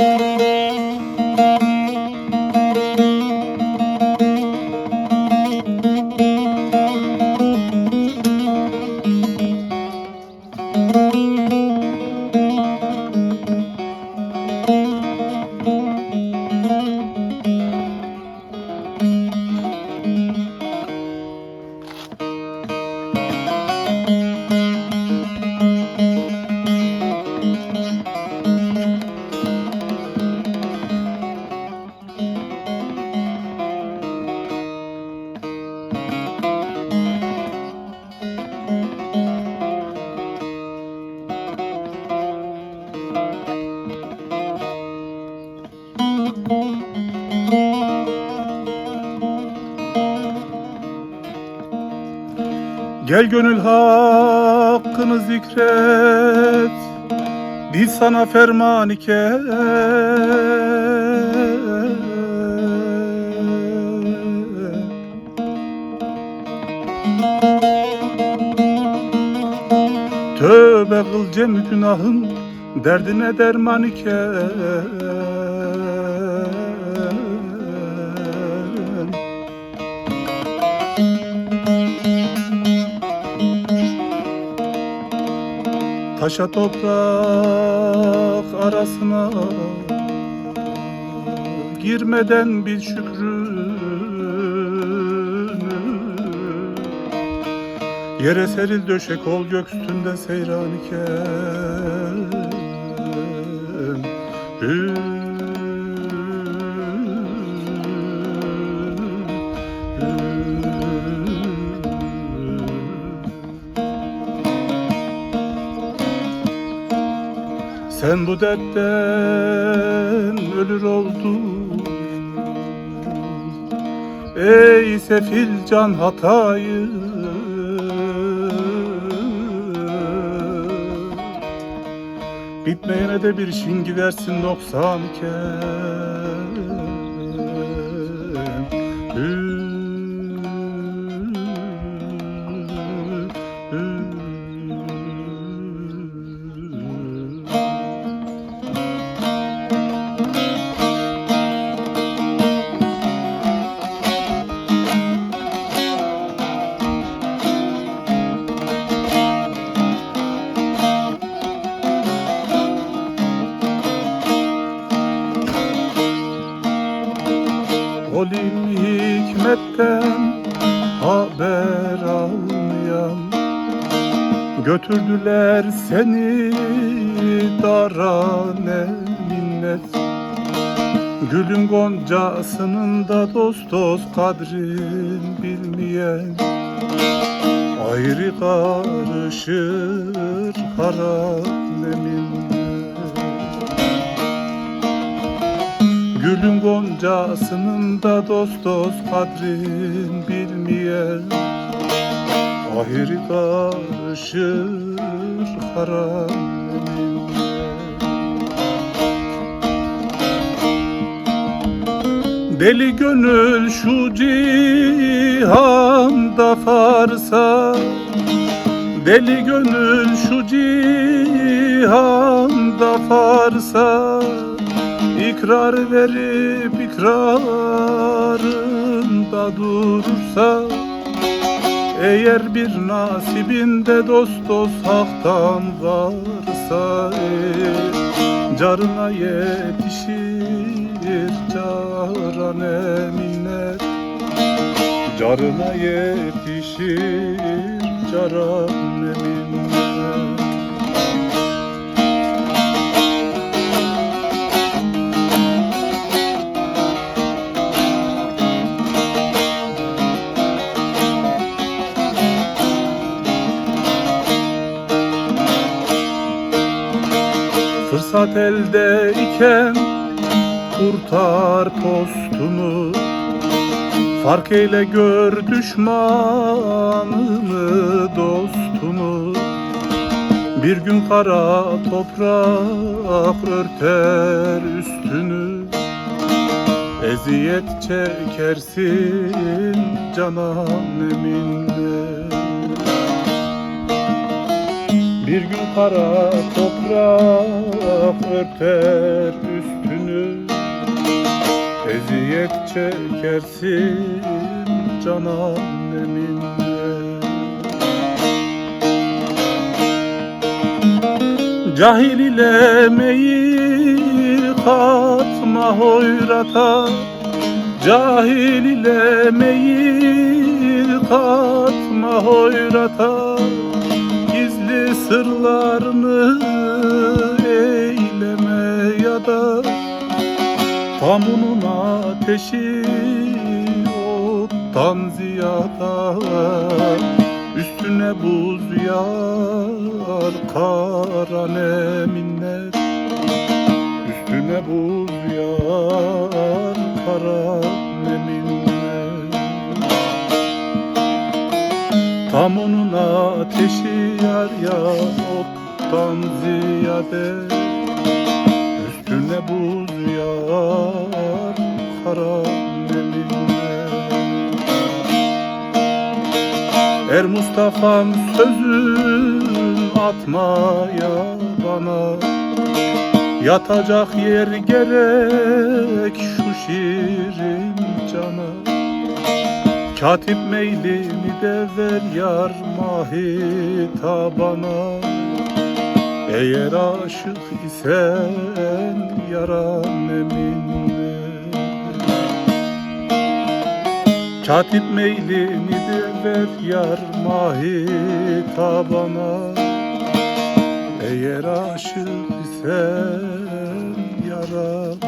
Música Gel gönül hakkını zikret Biz sana ferman iken. Tövbe kıl cem günahın Derdine derman iken Taşa toprak arasına Girmeden bil şükrünü. Yere seril döşek ol göküstünde seyran iken Hü, Sen bu dertten ölür oldun Ey sefil can hatayı. Bitmeyene de bir şin gidersin doksan iken Olim hikmetten haber almayan. Götürdüler seni dara ne minnet Gülün goncasının da dost dost kadrin bilmeyen. Ayrı karışır harap Gülün goncasının da dost dost kadrin bilmeyen Ahiri karışır haramine Deli gönül şu cihanda farsa Deli gönül şu cihanda farsa İkrar verip ikrarında durursa Eğer bir nasibinde dost dost haktan varsa Carına yetişir carane minnet Carına yetişir carane minnet Fırsat elde iken kurtar postunu. Fark eyle gör düşmanını dostunu. Bir gün kara toprak örter üstünü. Eziyet çekersin canan eminle bir gün kara toprak örter üstünü. Eziyet çekersin can anneminle. Cahil ile meyil katma hoyrata. Cahil ile meyil katma hoyrata sırlarını eyleme ya da Tamunun ateşi ottan ziyada Üstüne buz yağar kara neminler. Üstüne buz yağar kara neminler. Tam onun ateşi ya ottan ziyade Üstüne buz yağar kara neminler Er Mustafa'm sözün atmaya bana Yatacak yer gerek şu şirin cana Katip meylimi de ver yar mahitabana Eğer aşık isen yaran eminle. Katip meylini de ver yar mahitabana Eğer aşık isen yaram